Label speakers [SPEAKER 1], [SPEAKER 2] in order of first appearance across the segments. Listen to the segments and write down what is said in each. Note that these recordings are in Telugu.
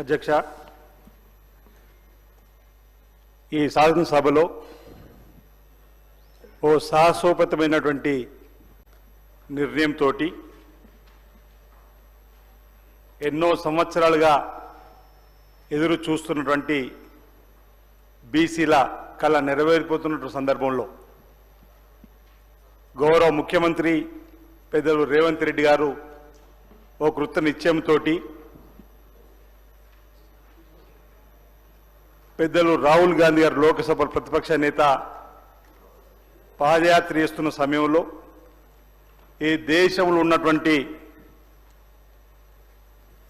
[SPEAKER 1] అధ్యక్ష ఈ సభలో ఓ సాహసోపతమైనటువంటి నిర్ణయంతో ఎన్నో సంవత్సరాలుగా ఎదురు చూస్తున్నటువంటి బీసీల కళ నెరవేరిపోతున్నటువంటి సందర్భంలో గౌరవ ముఖ్యమంత్రి పెద్దలు రేవంత్ రెడ్డి గారు ఓ కృత నిశ్చయంతో పెద్దలు రాహుల్ గాంధీ గారు లోకసభ ప్రతిపక్ష నేత పాదయాత్ర చేస్తున్న సమయంలో ఈ దేశంలో ఉన్నటువంటి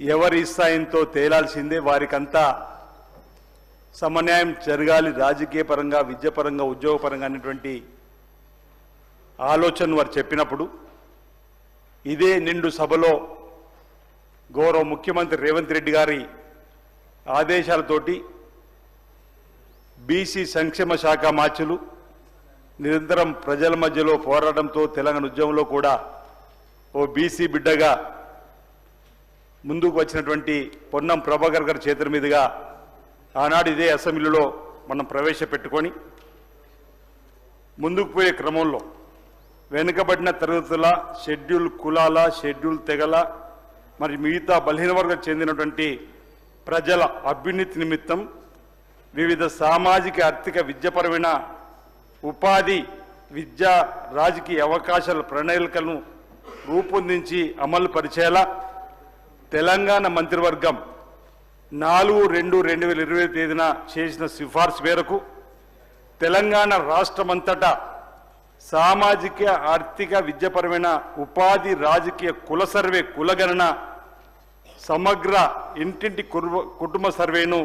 [SPEAKER 1] ఎవరి స్థాయితో తేలాల్సిందే వారికంతా సమన్యాయం జరగాలి రాజకీయ పరంగా విద్యాపరంగా ఉద్యోగపరంగా అనేటువంటి ఆలోచన వారు చెప్పినప్పుడు ఇదే నిండు సభలో గౌరవ ముఖ్యమంత్రి రేవంత్ రెడ్డి గారి ఆదేశాలతోటి బీసీ సంక్షేమ శాఖ మార్చులు నిరంతరం ప్రజల మధ్యలో పోరాటంతో తెలంగాణ ఉద్యమంలో కూడా ఓ బీసీ బిడ్డగా ముందుకు వచ్చినటువంటి పొన్నం ప్రభాకర్ గారి చేతుల మీదుగా ఆనాడు ఇదే అసెంబ్లీలో మనం ప్రవేశపెట్టుకొని ముందుకు పోయే క్రమంలో వెనుకబడిన తరగతుల షెడ్యూల్ కులాల షెడ్యూల్ తెగల మరి మిగతా బలహీన వర్గం చెందినటువంటి ప్రజల అభ్యున్నతి నిమిత్తం వివిధ సామాజిక ఆర్థిక విద్యపరమైన ఉపాధి విద్యా రాజకీయ అవకాశాల ప్రణాళికలను రూపొందించి అమలు పరిచేలా తెలంగాణ మంత్రివర్గం నాలుగు రెండు రెండు వేల ఇరవై తేదీన చేసిన సిఫార్సు మేరకు తెలంగాణ రాష్ట్రమంతటా సామాజిక ఆర్థిక విద్యపరమైన ఉపాధి రాజకీయ కుల సర్వే కులగణన సమగ్ర ఇంటింటి కుటుంబ సర్వేను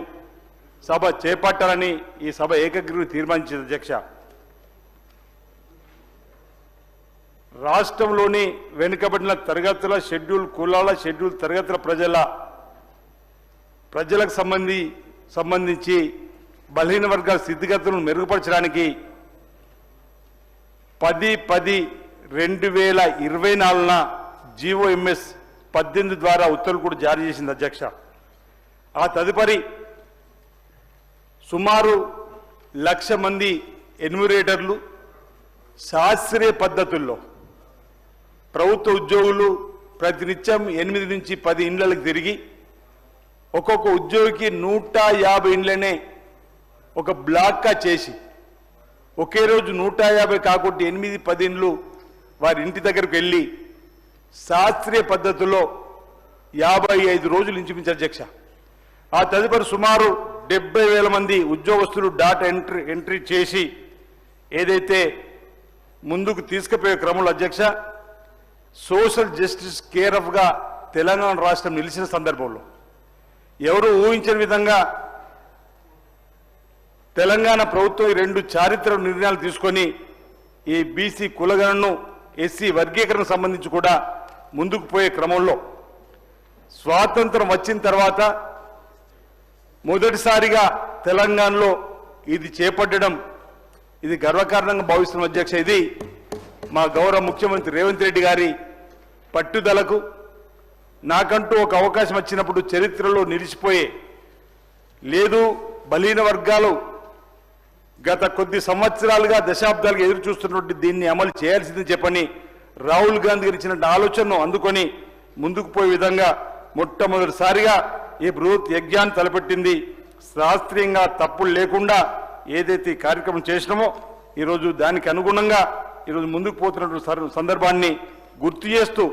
[SPEAKER 1] సభ చేపట్టాలని ఈ సభ ఏకగ్రీవి తీర్మానించింది అధ్యక్ష. రాష్ట్రంలోని వెనుకబడిన తరగతుల షెడ్యూల్ కులాల షెడ్యూల్ తరగతుల ప్రజల ప్రజలకు సంబంధి సంబంధించి బలహీన వర్గాల స్థితిగతులను మెరుగుపరచడానికి పది పది రెండు వేల ఇరవై నాలుగున జీఓఎంఎస్ పద్దెనిమిది ద్వారా ఉత్తర్వులు కూడా జారీ చేసింది అధ్యక్ష. ఆ తదుపరి సుమారు లక్ష మంది ఎన్యూమరేటర్లు శాస్త్రీయ పద్ధతుల్లో ప్రభుత్వ ఉద్యోగులు ప్రతినిత్యం ఎనిమిది నుంచి పది ఇండ్లకు తిరిగి ఒక్కొక్క ఉద్యోగికి నూట యాభై ఇండ్లనే ఒక బ్లాక్గా చేసి ఒకే రోజు నూట యాభై కాకుండా ఎనిమిది పది ఇండ్లు వారి ఇంటి దగ్గరకు వెళ్ళి శాస్త్రీయ పద్ధతిలో యాభై ఐదు రోజులు ఇంచుమించు అధ్యక్ష. ఆ తదుపరి సుమారు డెబ్బై వేల మంది ఉద్యోగస్తులు డాటా ఎంట్రీ ఎంట్రీ చేసి ఏదైతే ముందుకు తీసుకుపోయే క్రమంలో అధ్యక్ష సోషల్ జస్టిస్ కేర్ ఆఫ్గా తెలంగాణ రాష్ట్రం నిలిచిన సందర్భంలో ఎవరు ఊహించిన విధంగా తెలంగాణ ప్రభుత్వం ఈ రెండు చారిత్రక నిర్ణయాలు తీసుకొని ఈ బీసీ కులగణను ఎస్సీ వర్గీకరణ సంబంధించి కూడా ముందుకు పోయే క్రమంలో స్వాతంత్రం వచ్చిన తర్వాత మొదటిసారిగా తెలంగాణలో ఇది చేపట్టడం ఇది గర్వకారణంగా భావిస్తున్న అధ్యక్ష ఇది. మా గౌరవ ముఖ్యమంత్రి రేవంత్ రెడ్డి గారి పట్టుదలకు నాకంటూ ఒక అవకాశం వచ్చినప్పుడు చరిత్రలో నిలిచిపోయే లేదు బలీన వర్గాలు గత కొద్ది సంవత్సరాలుగా దశాబ్దాలుగా ఎదురు చూస్తున్నటువంటి దీన్ని అమలు చేయాల్సిందని చెప్పని రాహుల్ గాంధీ గారు ఇచ్చిన ఆలోచనను అందుకొని ముందుకు పోయే విధంగా మొట్టమొదటిసారిగా ఈ బృహత్ యజ్ఞాన్ని తలపెట్టింది. శాస్త్రీయంగా తప్పులు లేకుండా ఏదైతే కార్యక్రమం చేసినామో ఈరోజు దానికి అనుగుణంగా ఈరోజు ముందుకు పోతున్నటువంటి సందర్భాన్ని గుర్తు చేస్తూ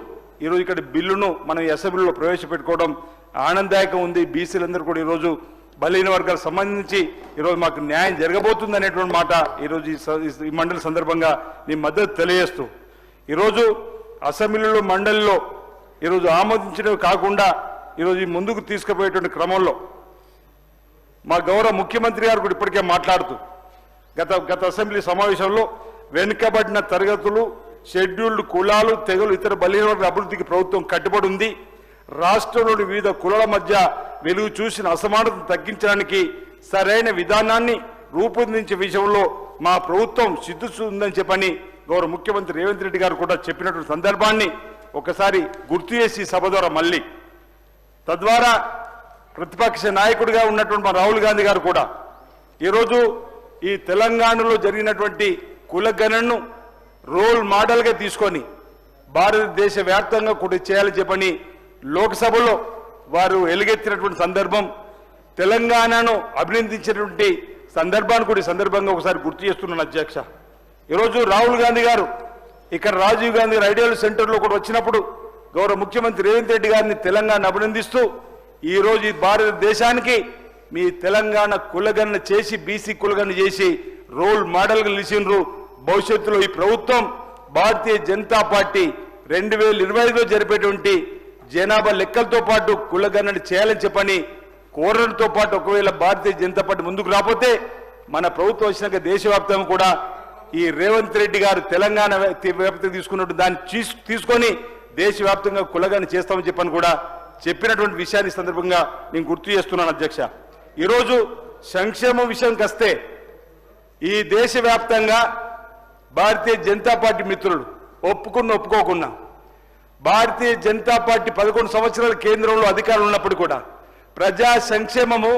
[SPEAKER 1] ఈరోజు ఇక్కడ బిల్లును మనం అసెంబ్లీలో ప్రవేశపెట్టుకోవడం ఆనందదాయకం ఉంది. బీసీలందరూ కూడా ఈరోజు బలహీన వర్గాలకు సంబంధించి ఈరోజు మాకు న్యాయం జరగబోతుంది అనేటువంటి మాట ఈరోజు ఈ స- ఈ మండలి సందర్భంగా నీ మద్దతు తెలియజేస్తూ. ఈరోజు అసెంబ్లీలో మండలిలో ఈరోజు ఆమోదించడం కాకుండా ఈరోజు ఈ ముందుకు తీసుకుపోయేటువంటి క్రమంలో మా గౌరవ ముఖ్యమంత్రి గారు కూడా ఇప్పటికే మాట్లాడుతూ గత గత అసెంబ్లీ సమావేశంలో వెనుకబడిన తరగతులు షెడ్యూల్డ్ కులాలు తెగలు ఇతర బలహీన అభివృద్ధికి ప్రభుత్వం కట్టుబడి ఉంది రాష్ట్రంలోని వివిధ కులాల మధ్య వెలుగు చూసిన అసమానతను తగ్గించడానికి సరైన విధానాన్ని రూపొందించే విషయంలో మా ప్రభుత్వం సిద్ధిస్తుందని చెప్పని గౌరవ ముఖ్యమంత్రి రేవంత్ రెడ్డి గారు కూడా చెప్పినటువంటి సందర్భాన్ని ఒకసారి గుర్తు చేసి సభ ద్వారా మళ్ళీ తద్వారా ప్రతిపక్ష నాయకుడిగా ఉన్నటువంటి మన రాహుల్ గాంధీ గారు కూడా ఈరోజు ఈ తెలంగాణలో జరిగినటువంటి కులగణను రోల్ మోడల్గా తీసుకొని భారతదేశ వ్యాప్తంగా కూడా చేయాలని చెప్పని లోక్సభలో వారు ఎలుగెత్తినటువంటి సందర్భం తెలంగాణను అభినందించినటువంటి సందర్భాన్ని కూడా ఈ సందర్భంగా ఒకసారి గుర్తు చేస్తున్నాను అధ్యక్ష. ఈరోజు రాహుల్ గాంధీ గారు ఇక్కడ రాజీవ్ గాంధీ గారు ఐడియల్ సెంటర్లో కూడా వచ్చినప్పుడు గౌరవ ముఖ్యమంత్రి రేవంత్ రెడ్డి గారిని తెలంగాణ అభినందిస్తూ ఈరోజు ఈ భారతదేశానికి మీ తెలంగాణ కులగన్న చేసి బీసీ కులగన్న చేసి రోల్ మోడల్గా నిలిచిండ్రు. భవిష్యత్తులో ఈ ప్రభుత్వం భారతీయ జనతా పార్టీ రెండు వేల ఇరవై ఐదులో జరిపేటువంటి జనాభా లెక్కలతో పాటు కులగణన చేయాలని చెప్పని కోరడంతో పాటు ఒకవేళ భారతీయ జనతా పార్టీ ముందుకు రాకపోతే మన ప్రభుత్వం వచ్చినాక దేశవ్యాప్తంగా కూడా ఈ రేవంత్ రెడ్డి గారు తెలంగాణ వ్యాప్తి- తీసుకున్నట్టు దాన్ని తీసుకొని దేశవ్యాప్తంగా కులగాని చేస్తామని చెప్పని కూడా చెప్పినటువంటి విషయాన్ని సందర్భంగా నేను గుర్తు చేస్తున్నాను అధ్యక్ష. ఈరోజు సంక్షేమ విషయంకి వస్తే ఈ దేశవ్యాప్తంగా భారతీయ జనతా పార్టీ మిత్రులు ఒప్పుకున్న ఒప్పుకోకున్నా భారతీయ జనతా పార్టీ పదకొండు సంవత్సరాల కేంద్రంలో అధికారులు ఉన్నప్పుడు కూడా ప్రజా సంక్షేమము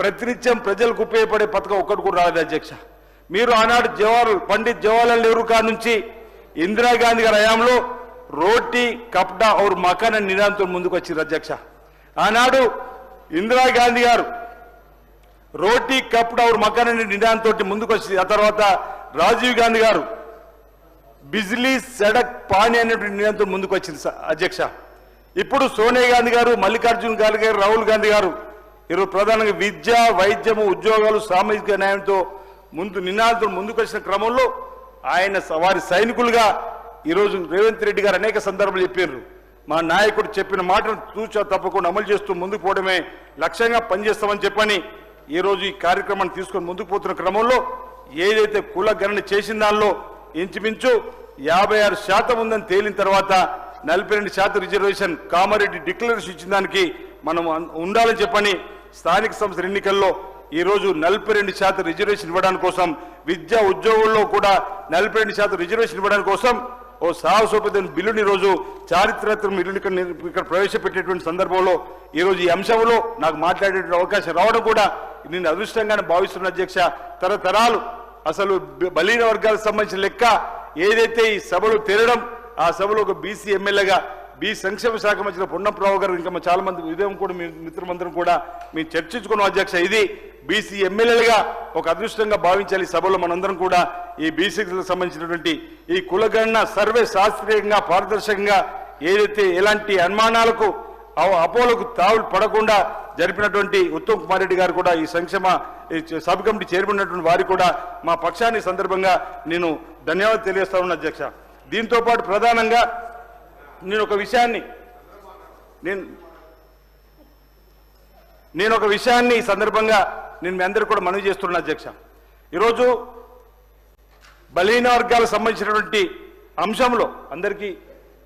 [SPEAKER 1] ప్రతినిత్యం ప్రజలకు ఉపయోగపడే పథకం ఒక్కటి కూడా రాలేదు అధ్యక్ష. మీరు ఆనాడు జవహర్ పండిత్ జవహర్లాల్ నెహ్రూ కాడ నుంచి ఇందిరాగాంధీ గారి హయాంలో రోటీ కప్డా ఔర్ మకాన్ అని నినాదంతో ముందుకు వచ్చింది అధ్యక్ష. ఆనాడు ఇందిరాగాంధీ గారు రోటీ కప్డా ఔర్ మకాన్ అనే నినాదంతో ముందుకు వచ్చింది ఆ తర్వాత రాజీవ్ గాంధీ గారు బిజ్లీ సడక్ పాని అనేటువంటి నినాదంతో ముందుకు వచ్చింది అధ్యక్ష. ఇప్పుడు సోనియా గాంధీ గారు మల్లికార్జున గాంధీ గారు రాహుల్ గాంధీ గారు ఈరోజు ప్రధానంగా విద్య వైద్యము ఉద్యోగాలు సామాజిక న్యాయంతో ముందు నినాదంతో ముందుకు వచ్చిన క్రమంలో ఆయన వారి సైనికులుగా ఈరోజు రేవంత్ రెడ్డి గారు అనేక సందర్భాలు చెప్పారు మా నాయకుడు చెప్పిన మాటను తూచా తప్పకుండా అమలు చేస్తూ ముందుకు పోవడమే లక్ష్యంగా పనిచేస్తామని చెప్పని ఈరోజు ఈ కార్యక్రమాన్ని తీసుకొని ముందుకు పోతున్న క్రమంలో ఏదైతే కుల గణన చేసిన దానిలో ఇంచుమించు యాభై ఆరు శాతం ఉందని తేలిన తర్వాత నలభై రెండు శాతం రిజర్వేషన్ కామారెడ్డి డిక్లరేషన్ ఇచ్చిన దానికి మనం ఉండాలని చెప్పని స్థానిక సంస్థల ఎన్నికల్లో ఈరోజు నలభై రెండు శాతం రిజర్వేషన్ ఇవ్వడానికి కోసం విద్యా ఉద్యోగుల్లో కూడా నలభై రెండు శాతం రిజర్వేషన్ ఇవ్వడానికి కోసం ఓ సాహసోపేతం బిల్లుని ఈరోజు రోజు చారిత్రాత్మక బిల్లుని ఇక్కడ ఇక్కడ ప్రవేశపెట్టేటువంటి సందర్భంలో ఈరోజు ఈ అంశంలో నాకు మాట్లాడేటువంటి అవకాశం రావడం కూడా నేను అదృష్టంగానే భావిస్తున్న అధ్యక్ష. తరతరాలు అసలు బలీన వర్గాలకు సంబంధించిన లెక్క ఏదైతే ఈ సభలు తెరడం ఆ సభలో ఒక బీసీ ఎమ్మెల్యేగా బి సంక్షేమ శాఖ మంత్రి పొన్నంరావు గారు ఇంకా చాలా మంది ఉదయం కూడా మీ మిత్రులందరం కూడా మేము చర్చించుకున్నాం అధ్యక్ష. ఇది బీసీ ఎమ్మెల్యేలుగా ఒక అదృష్టంగా భావించాలి ఈ సభలో మనందరం కూడా. ఈ బీసీలకు సంబంధించినటువంటి ఈ కులగణన సర్వే శాస్త్రీయంగా పారదర్శకంగా ఏదైతే ఎలాంటి అనుమానాలకు అవ- అపోలకు తావులు పడకుండా జరిపినటువంటి ఉత్తమ్ కుమార్ రెడ్డి గారు కూడా ఈ సంక్షేమ ఈ సబ్ కమిటీ చైర్మన్ ఉన్నటువంటి వారికి కూడా మా పక్షాన్ని సందర్భంగా నేను ధన్యవాదాలు తెలియజేస్తా ఉన్నా అధ్యక్ష. దీంతో పాటు ప్రధానంగా నేను ఒక విషయాన్ని నేను నేను ఒక విషయాన్ని ఈ సందర్భంగా నేను మీ అందరికీ కూడా మనవి చేస్తున్నా అధ్యక్ష. ఈరోజు బలహీన వర్గాలకు సంబంధించినటువంటి అంశంలో అందరికీ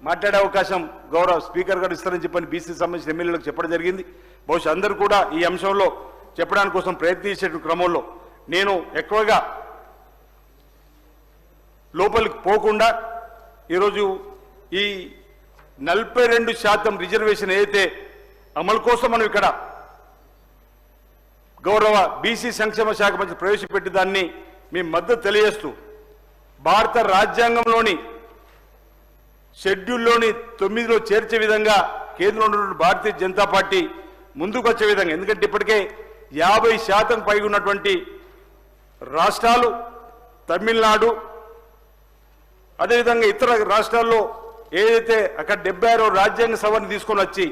[SPEAKER 1] మాట్లాడే అవకాశం గౌరవ స్పీకర్ గారు ఇస్తారని చెప్పని బీసీ సంబంధించిన ఎమ్మెల్యేలకు చెప్పడం జరిగింది. బహుశా అందరూ కూడా ఈ అంశంలో చెప్పడానికి కోసం ప్రయత్నించే క్రమంలో నేను ఎక్కువగా లోపలికి పోకుండా ఈరోజు ఈ నలభై రెండు శాతం రిజర్వేషన్ ఏదైతే అమలు కోసం మనం ఇక్కడ గౌరవ బీసీ సంక్షేమ శాఖ మంత్రి ప్రవేశపెట్టి దాన్ని మీ మద్దతు తెలియజేస్తూ భారత రాజ్యాంగంలోని షెడ్యూల్లోని తొమ్మిదిలో చేర్చే విధంగా కేంద్రంలో ఉన్నటువంటి భారతీయ జనతా పార్టీ ముందుకు వచ్చే విధంగా. ఎందుకంటే ఇప్పటికే యాభై శాతం పైగా ఉన్నటువంటి రాష్ట్రాలు తమిళనాడు అదేవిధంగా ఇతర రాష్ట్రాల్లో ఏదైతే అక్కడ డెబ్బై ఆరో రాజ్యాంగ సభను తీసుకొని వచ్చి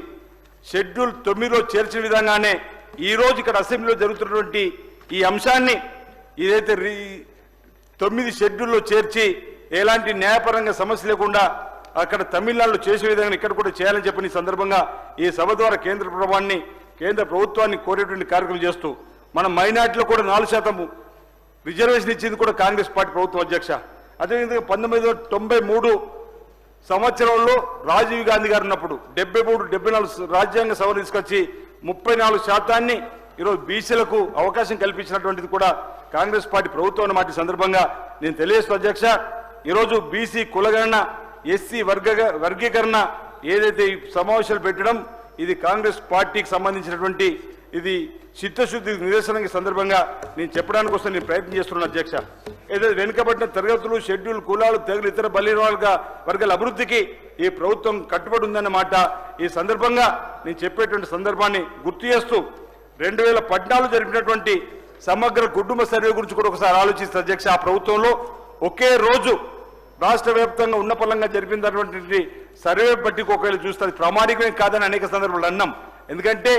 [SPEAKER 1] షెడ్యూల్ తొమ్మిదిలో చేర్చిన విధంగానే ఈ రోజు ఇక్కడ అసెంబ్లీలో జరుగుతున్నటువంటి ఈ అంశాన్ని ఇదైతే రీ- తొమ్మిది షెడ్యూల్లో చేర్చి ఎలాంటి న్యాయపరంగా సమస్య లేకుండా అక్కడ తమిళనాడులో చేసే విధంగా ఇక్కడ కూడా చేయాలని చెప్పిన సందర్భంగా ఈ సభ ద్వారా కేంద్ర ప్రభుత్వాన్ని కేంద్ర ప్రభుత్వాన్ని కోరేటువంటి కార్యక్రమం చేస్తూ మన మైనార్టీలో కూడా నాలుగు శాతము రిజర్వేషన్ ఇచ్చింది కూడా కాంగ్రెస్ పార్టీ ప్రభుత్వం అధ్యక్ష. అదేవిధంగా పంతొమ్మిది వందల తొంభై మూడు సంవత్సరంలో రాజీవ్ గాంధీ గారు ఉన్నప్పుడు డెబ్బై మూడు డెబ్బై నాలుగు రాజ్యాంగ సవరణ తీసుకొచ్చి ముప్పై నాలుగు శాతాన్ని ఈరోజు బీసీలకు అవకాశం కల్పించినటువంటిది కూడా కాంగ్రెస్ పార్టీ ప్రభుత్వం అన్నమాట సందర్భంగా. నేను తెలియజేస్తూ అధ్యక్ష ఈరోజు బీసీ కులగణన ఎస్సీ వర్గ వర్గీకరణ ఏదైతే సమావేశాలు పెట్టడం ఇది కాంగ్రెస్ పార్టీకి సంబంధించినటువంటి ఇది చిత్తశుద్ధి నిదర్శనం సందర్భంగా నేను చెప్పడానికి వస్తే నేను ప్రయత్నం చేస్తున్నాను అధ్యక్ష. ఏదైతే వెనుకబడిన తరగతులు షెడ్యూల్ కులాలు తెగలు ఇతర బలహీన వర్గాల అభివృద్ధికి ఈ ప్రభుత్వం కట్టుబడి ఉందన్నమాట ఈ సందర్భంగా నేను చెప్పేటువంటి సందర్భాన్ని గుర్తు చేస్తూ రెండు వేల పద్నాలుగు జరిపినటువంటి సమగ్ర కుటుంబ సర్వే గురించి కూడా ఒకసారి ఆలోచిస్తే అధ్యక్ష. ఆ ప్రభుత్వంలో ఒకే రోజు రాష్ట్ర వ్యాప్తంగా ఉన్న పలంగా జరిపినటువంటి సర్వే పట్టికి ఒకవేళ చూస్తే అది ప్రామాణికమే కాదని అనేక సందర్భాలు అన్నాం. ఎందుకంటే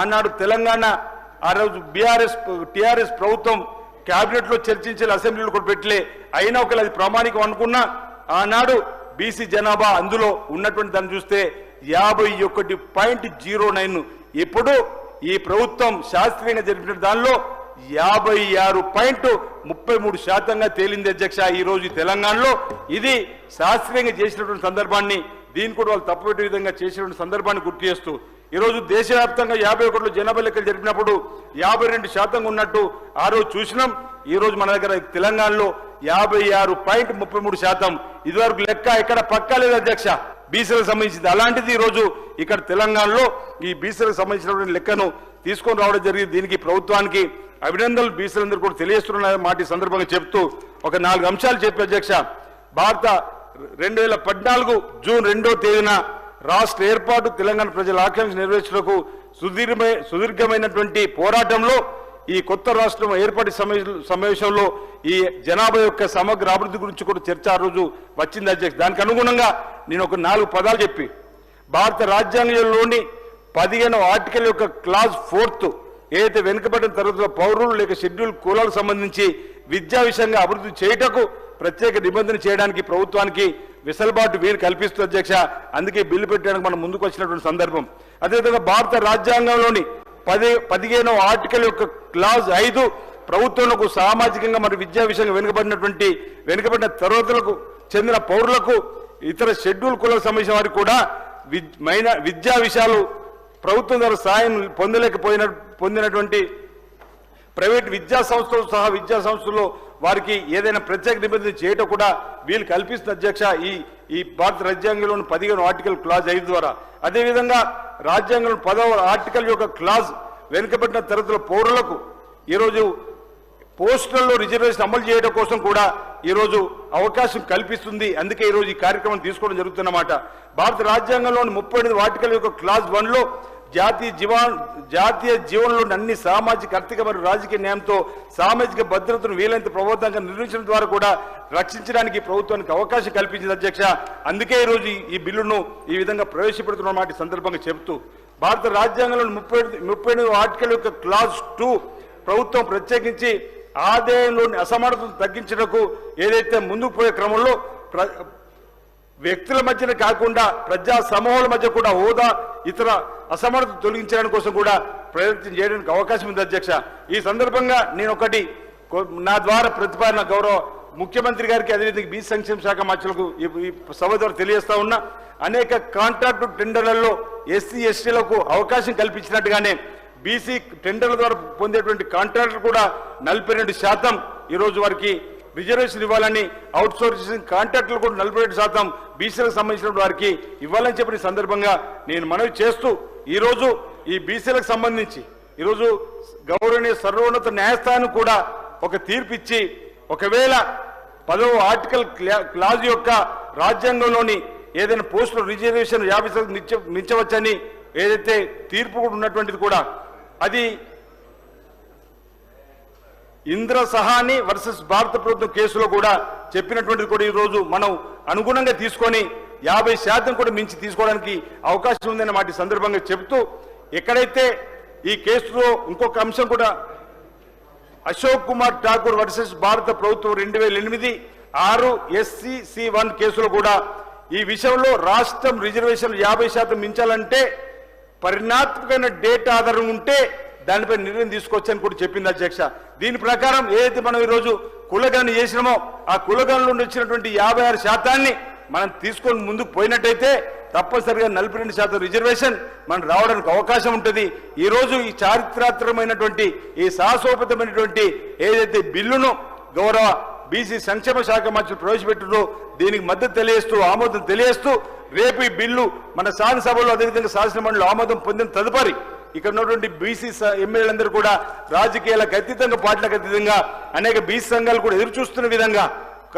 [SPEAKER 1] ఆనాడు తెలంగాణ ఆ రోజు బీఆర్ఎస్ టీఆర్ఎస్ ప్రభుత్వం క్యాబినెట్లో చర్చించే అసెంబ్లీలు అసెంబ్లీలో కూడా పెట్టలే. అయినా ఒకవేళ అది ప్రామాణికం అనుకున్నా ఆనాడు బీసీ జనాభా అందులో ఉన్నటువంటి దాన్ని చూస్తే యాభై ఒకటి పాయింట్ జీరో నైన్. ఇప్పుడు ఈ ప్రభుత్వం శాస్త్రీయంగా జరిపిన దానిలో యాభై ఆరు పాయింట్ ముప్పై మూడు శాతంగా తేలింది అధ్యక్ష ఈరోజు తెలంగాణలో. ఇది శాస్త్రీయంగా చేసినటువంటి సందర్భాన్ని దీన్ని కూడా వాళ్ళు తప్పుపెట్టే విధంగా చేసినటువంటి సందర్భాన్ని గుర్తు చేస్తూ ఈరోజు దేశవ్యాప్తంగా యాభై ఒకటిలో జనాభా లెక్కలు జరిపినప్పుడు యాభై రెండు శాతం ఉన్నట్టు ఆ రోజు చూసినాం. ఈరోజు మన దగ్గర తెలంగాణలో యాభై ఆరు పాయింట్ ముప్పై మూడు శాతం. ఇదివరకు లెక్క ఎక్కడ పక్కా లేదు అధ్యక్ష. బీసీలకు సంబంధించింది. అలాంటిది ఈ రోజు ఇక్కడ తెలంగాణలో ఈ బీసీలకు సంబంధించినటువంటి లెక్కను తీసుకొని రావడం జరిగింది. దీనికి ప్రభుత్వానికి అభినందనలు. బీసీలందరూ కూడా తెలియజేస్తున్న మాట సందర్భంగా చెప్తూ ఒక నాలుగు అంశాలు చెప్పి అధ్యక్ష. భారత రెండు వేల పద్నాలుగు జూన్ రెండో తేదీన రాష్ట్ర ఏర్పాటు తెలంగాణ ప్రజల ఆకాంక్ష నెరవేర్చుటకు సుదీర్ఘమై సుదీర్ఘమైనటువంటి పోరాటంలో ఈ కొత్త రాష్ట్రం ఏర్పాటు సమావేశంలో ఈ జనాభా యొక్క సమగ్ర అభివృద్ధి గురించి కూడా చర్చ ఆ రోజు వచ్చింది అధ్యక్ష. దానికి అనుగుణంగా నేను ఒక నాలుగు పదాలు చెప్పి. భారత రాజ్యాంగంలోని పదిహేను ఆర్టికల్ యొక్క క్లాజ్ ఫోర్త్ ఏదైతే వెనుకబడిన తరగతుల పౌరులు లేక షెడ్యూల్ కులాలకు సంబంధించి విద్యా విషయంగా అభివృద్ధి చేయుటకు ప్రత్యేక నిబంధన చేయడానికి ప్రభుత్వానికి వెసులుబాటు వీలు కల్పిస్తూ అధ్యక్ష. అందుకే బిల్లు పెట్టడానికి మనం ముందుకు వచ్చినటువంటి సందర్భం. అదేవిధంగా భారత రాజ్యాంగంలోని పది పదిహేనవ ఆర్టికల్ యొక్క క్లాజ్ ఐదు ప్రభుత్వంలో సామాజికంగా మరి విద్యా విషయంగా వెనుకబడినటువంటి వెనుకబడిన తరగతులకు చెందిన పౌరులకు ఇతర షెడ్యూల్ కులకు సంబంధించిన వారికి కూడా విద్య మైన విద్యా విషయాలు ప్రభుత్వం ద్వారా సాయం పొందలేకపోయిన పొందినటువంటి ప్రైవేట్ విద్యా సంస్థలు సహా విద్యా సంస్థల్లో వారికి ఏదైనా ప్రత్యేక నిబంధన చేయటం కూడా వీలు కల్పిస్తున్న అధ్యక్ష. ఈ ఈ భారత రాజ్యాంగంలోని పదిహేను ఆర్టికల్ క్లాజ్ ఐదు ద్వారా. అదేవిధంగా రాజ్యాంగంలో పదవ ఆర్టికల్ యొక్క క్లాజ్ వెనుకబడిన తరగతుల పౌరులకు ఈరోజు పోస్టులలో రిజర్వేషన్ అమలు చేయడం కోసం కూడా ఈరోజు అవకాశం కల్పిస్తుంది. అందుకే ఈరోజు ఈ కార్యక్రమం తీసుకోవడం జరుగుతున్నమాట. భారత రాజ్యాంగంలోని ముప్పై ఎనిమిది ఆర్టికల్ యొక్క క్లాజ్ వన్లో జాతీయ జీవా జాతీయ జీవనంలోని అన్ని సామాజిక ఆర్థిక మరియు రాజకీయ న్యాయంతో సామాజిక భద్రతను వీలైనంత ప్రబోధంగా నిర్వహించడం ద్వారా కూడా రక్షించడానికి ప్రభుత్వానికి అవకాశం కల్పించింది అధ్యక్ష. అందుకే ఈరోజు ఈ- ఈ బిల్లును ఈ విధంగా ప్రవేశపెడుతున్న మాట సందర్భంగా చెబుతూ భారత రాజ్యాంగంలోని ముప్పై ముప్పై ఎనిమిది ఆర్టికల్ యొక్క క్లాజ్ టూ ప్రభుత్వం ప్రత్యేకించి ఆదాయంలోని అసమానతను తగ్గించడకు ఏదైతే ముందుకు పోయే క్రమంలో ప్ర- వ్యక్తుల మధ్యన కాకుండా ప్రజా సమూహాల మధ్య కూడా హోదా ఇతర అసమానత తొలగించడానికి కోసం కూడా ప్రయత్నం చేయడానికి అవకాశం ఉంది అధ్యక్ష. ఈ సందర్భంగా నేను ఒకటి నా ద్వారా ప్రతిపాదన గౌరవ ముఖ్యమంత్రి గారికి అదేవిధంగా బీ సంక్షేమ శాఖ మంత్రులకు ఈ సభ ద్వారా తెలియజేస్తా ఉన్నా అనేక కాంట్రాక్టు టెండర్లలో ఎస్సీ ఎస్టీలకు అవకాశం కల్పించినట్టుగానే బీసీ టెండర్ల ద్వారా పొందేటువంటి కాంట్రాక్టులు కూడా నలభై రెండు శాతం ఈరోజు వారికి రిజర్వేషన్ ఇవ్వాలని అవుట్ సోర్సింగ్ కాంట్రాక్టులు కూడా నలభై రెండు శాతం బీసీలకు సంబంధించిన వారికి ఇవ్వాలని చెప్పిన సందర్భంగా నేను మనవి చేస్తూ ఈరోజు ఈ బీసీలకు సంబంధించి ఈరోజు గౌరవనీయ సర్వోన్నత న్యాయస్థానం కూడా ఒక తీర్పు ఇచ్చి ఒకవేళ పదవ ఆర్టికల్ క్లా- క్లాజ్ యొక్క రాజ్యాంగంలోని ఏదైనా పోస్టుల రిజర్వేషన్ యాభై శాతం మించవచ్చని ఏదైతే తీర్పు కూడా ఉన్నటువంటిది కూడా అది ఇంద్ర సహాని వర్సెస్ భారత ప్రభుత్వం కేసులో కూడా చెప్పినటువంటిది కూడా ఈ రోజు మనం అనుగుణంగా తీసుకొని యాభై శాతం కూడా మించి తీసుకోవడానికి అవకాశం ఉందన్న మాట సందర్భంగా చెబుతూ ఎక్కడైతే ఈ కేసులో ఇంకొక అంశం కూడా అశోక్ కుమార్ ఠాకూర్ వర్సెస్ భారత ప్రభుత్వం రెండు వేల ఎనిమిది ఆరు ఎస్సిసి వన్ కేసులో కూడా ఈ విషయంలో రాష్ట్రం రిజర్వేషన్ యాభై శాతం మించాలంటే పరిణాత్మకమైన డేటా ఆధారం ఉంటే దానిపై నిర్ణయం తీసుకోవచ్చని కూడా చెప్పింది అధ్యక్ష. దీని ప్రకారం ఏదైతే మనం ఈరోజు కులగణన చేసినామో ఆ కులగణన నుండి వచ్చినటువంటి యాభై ఆరు శాతాన్ని మనం తీసుకొని ముందుకు పోయినట్టయితే తప్పనిసరిగా నలభై రెండు శాతం రిజర్వేషన్ మనం రావడానికి అవకాశం ఉంటుంది. ఈ రోజు ఈ చారిత్రాత్మకమైనటువంటి ఈ సాహసోపేతమైనటువంటి ఏదైతే బిల్లును గౌరవ బీసీ సంక్షేమ శాఖ మంత్రులు ప్రవేశపెట్టారో దీనికి మద్దతు తెలియస్తూ ఆమోదం తెలియస్తూ రేపు ఈ బిల్లు మన శాసనసభలో అదేవిధంగా శాసనమండలి ఆమోదం పొందిన తదుపరి ఇక్కడ ఉన్నటువంటి బీసీ ఎమ్మెల్యేలందరూ కూడా రాజకీయాలకు అతీతంగా పార్టీలకు అతీతంగా అనేక బీసీ సంఘాలు కూడా ఎదురు చూస్తున్న విధంగా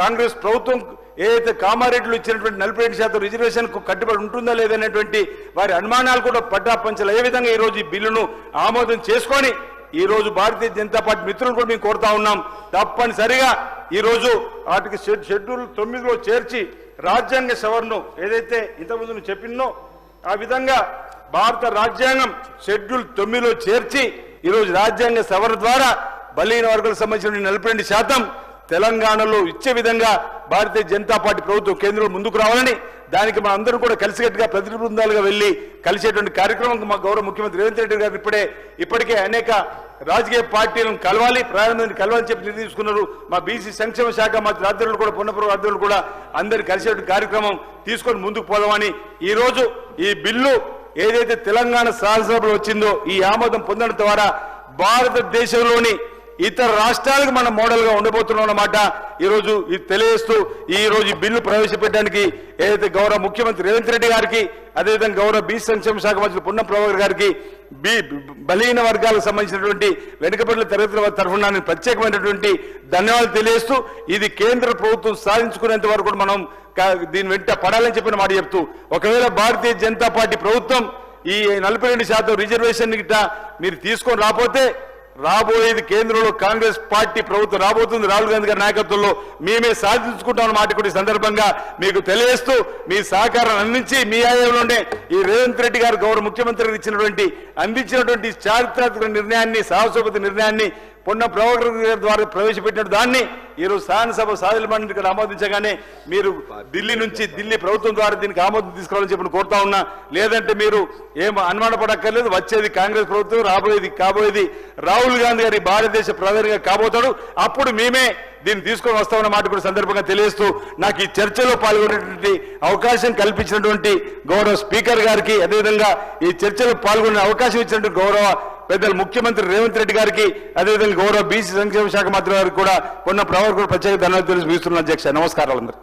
[SPEAKER 1] కాంగ్రెస్ ప్రభుత్వం ఏదైతే కామారెడ్డిలో ఇచ్చినటువంటి నలభై ఏడు శాతం రిజర్వేషన్కు కట్టుబడి ఉంటుందా లేదనేటువంటి వారి అనుమానాలు కూడా పడ్డాపంచలు ఏ విధంగా ఈరోజు ఈ బిల్లును ఆమోదం చేసుకొని ఈరోజు భారతీయ జనతా పార్టీ మిత్రులు కూడా మేము కోరుతా ఉన్నాం. తప్పనిసరిగా ఈరోజు వాటికి షెడ్- షెడ్యూల్ తొమ్మిదిలో చేర్చి రాజ్యాంగ సవరణను ఏదైతే ఇంతకుముందు నువ్వు చెప్పినో ఆ విధంగా భారత రాజ్యాంగం షెడ్యూల్ తొమ్మిదిలో చేర్చి ఈరోజు రాజ్యాంగ సవరణ ద్వారా బలహీన వర్గాలకు సంబంధించిన నలభై శాతం తెలంగాణలో ఇచ్చే విధంగా భారతీయ జనతా పార్టీ ప్రభుత్వం కేంద్రంలో ముందుకు రావాలని దానికి మన అందరం కూడా కలిసికట్టుగా ప్రతినిధి బృందాలుగా వెళ్ళి కలిసేటువంటి కార్యక్రమం మా గౌరవ ముఖ్యమంత్రి రేవంత్ రెడ్డి గారు ఇప్పుడే ఇప్పటికే అనేక రాజకీయ పార్టీలను కలవాలి ప్రధానమంత్రిని కలవాలని చెప్పి నిర్ణయం తీసుకున్నారు. మా బీసీ సంక్షేమ శాఖ మా ఆధ్వర్యంలో కూడా పున్నపురం అధ్యులు కూడా అందరు కలిసేటువంటి కార్యక్రమం తీసుకొని ముందుకు పోదామని ఈరోజు ఈ బిల్లు ఏదైతే తెలంగాణ శాసనసభలో వచ్చిందో ఈ ఆమోదం పొందడం ద్వారా భారతదేశంలోని ఇతర రాష్ట్రాలకు మనం మోడల్గా ఉండబోతున్నాం అన్నమాట. ఈరోజు ఇది తెలియజేస్తూ ఈరోజు ఈ బిల్లు ప్రవేశపెట్టడానికి ఏదైతే గౌరవ ముఖ్యమంత్రి రేవంత్ రెడ్డి గారికి అదేవిధంగా గౌరవ బీ సంక్షేమ శాఖ మంత్రి పున్న ప్రభాకర్ గారికి బి బలహీన వర్గాలకు సంబంధించినటువంటి వెనుకబడిన తరగతుల తరఫున నేను ప్రత్యేకమైనటువంటి ధన్యవాదాలు తెలియజేస్తూ ఇది కేంద్ర ప్రభుత్వం సాధించుకునేంత వరకు కూడా మనం దీని వెంట పడాలని చెప్పిన మాట చెప్తూ ఒకవేళ భారతీయ జనతా పార్టీ ప్రభుత్వం ఈ నలభై రెండు శాతం రిజర్వేషన్ గిట్ట మీరు తీసుకొని రాకపోతే రాబోయేది కేంద్రంలో కాంగ్రెస్ పార్టీ ప్రభుత్వం రాబోతుంది. రాహుల్ గాంధీ గారి నాయకత్వంలో మేమే సాధించుకుంటామని మాట కూడా సందర్భంగా. మీకు తెలియజేస్తూ మీ సహకారం అందించి మీ ఆయంలోనే ఈ రేవంత్ రెడ్డి గారు గౌరవ ముఖ్యమంత్రి ఇచ్చినటువంటి అందించినటువంటి చారిత్రాత్మక నిర్ణయాన్ని సాహసోపతి నిర్ణయాన్ని పొన్న ప్రభాకర్ గారి ద్వారా ప్రవేశపెట్టిన దాన్ని ఈరోజు శాసనసభ సాధుల మండలి ఆమోదించగానే మీరు ఢిల్లీ నుంచి ఢిల్లీ ప్రభుత్వం ద్వారా దీనికి ఆమోదం తీసుకోవాలని చెప్పి కోరుతా ఉన్నా. లేదంటే మీరు ఏం అనుమాన పడక్కర్లేదు వచ్చేది కాంగ్రెస్ ప్రభుత్వం రాబోయేది కాబోయేది రాహుల్ గాంధీ గారి భారతదేశ ప్రధానిగా కాబోతాడు. అప్పుడు మేమే దీన్ని తీసుకొని వస్తామన్న మాట కూడా సందర్భంగా తెలియజేస్తూ నాకు ఈ చర్చలో పాల్గొనేటువంటి అవకాశం కల్పించినటువంటి గౌరవ స్పీకర్ గారికి అదేవిధంగా ఈ చర్చలో పాల్గొనే అవకాశం ఇచ్చినటువంటి గౌరవ పెద్దలు ముఖ్యమంత్రి రేవంత్ రెడ్డి గారికి అదేవిధంగా గౌరవ బీసీ సంక్షేమ శాఖ మంత్రి గారికి కూడా కొన్న ప్రవర్తన ప్రత్యేక ధన్యవాదాలు తెలుసు అధ్యక్ష. నమస్కారాలు అందరు